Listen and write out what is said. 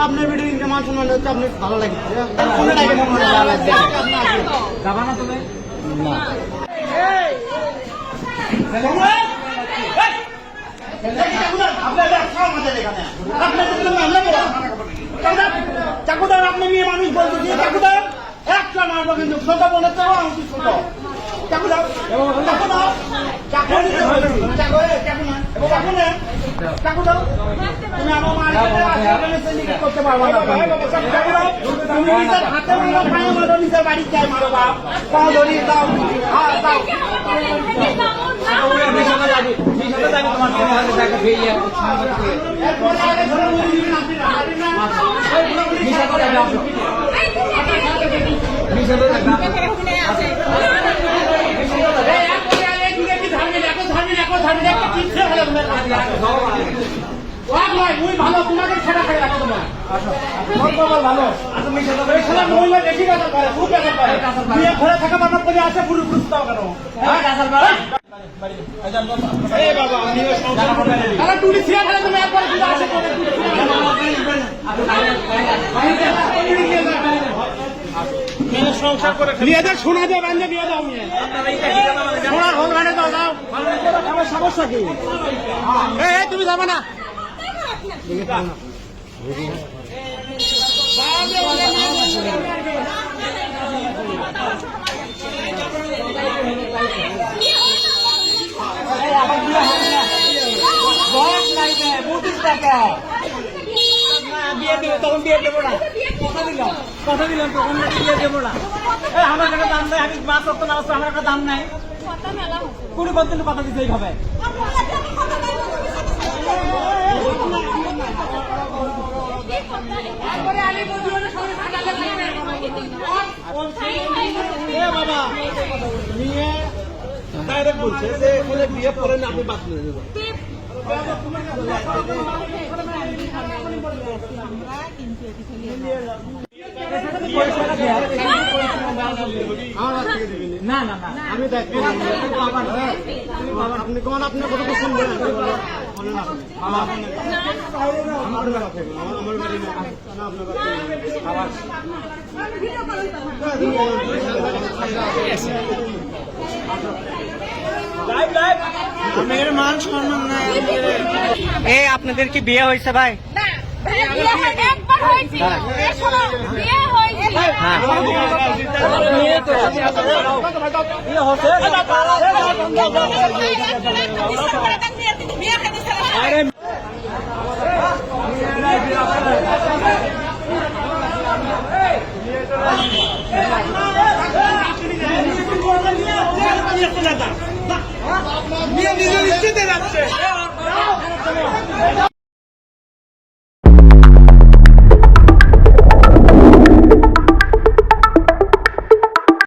আপনার video income মান সম্মান হচ্ছে আপনি ভালো লাগে মনে। যাবা না তুমি চাকুদার আপনি মেয়ে মানুষ বলতেছি চাকুদার একটা মারবো কিন্তু ছোট বোনের চাও আমি ছোট? চাকুদার চাকু চাকু দাও। তুমি আমার মার কাছে সিন্ডিকেট করতে পারবে না চাকু দাও। তুমি নিজের হাতে মারো পায়ে মারো নিজের বাড়ি যাই মারো বাপ। পা ধরি দাও। হ্যাঁ দাও। মিশনে যাবি সংসার করে বিয়ে দেয় শোনা দিয়ে বান্ধে বিয়ে দাও মেয়ে শোনার হোল গানে দাও দাও সমস্যা কি তুমি যাবে না। তখন বিয়ে দেবো না কথা দিলাম কথা দিলাম তখন বিয়ে দেবো না আমার একটা দাম নাই আমি মাছ রক্ত না আমার একটা দাম নাই কুড়ি কত দিন কথা দিতেই হবে এ বাবা নিয়ে ডাইরেক্ট বলছে যে এখানে বিয়ে পরে না আপনি বাদ নিয়ে যাবেন। না না না। আমি দেখব আপনি কোন আপনার কথা শুনবেন আপনি আমার আমার কথা বলুন, আমার আমার বাড়ি না। মান এ আপনাদের কি বিয়ে হয়েছে ভাই? নিজের ইচ্ছেতে যাচ্ছে